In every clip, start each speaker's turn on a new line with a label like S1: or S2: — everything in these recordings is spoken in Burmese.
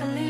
S1: like a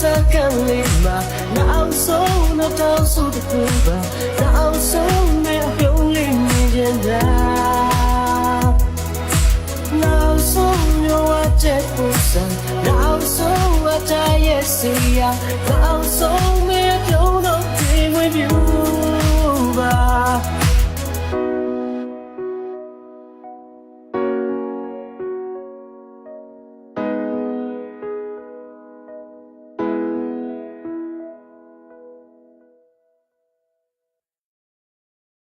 S1: စကံလေးမှာနောက်ဆုံးနောက်တောင်စုတစ်ခုပါနောက်ဆုံးနဲ့အပြုံးလေးမြင်ကြတာနောက်ဆုံးရော
S2: အချက်ပူစံနောက်ဆုံးအချရဲ့စီယာနောက်ဆုံးနဲ့အပြုံးတော့ဒီဝင်ပြူ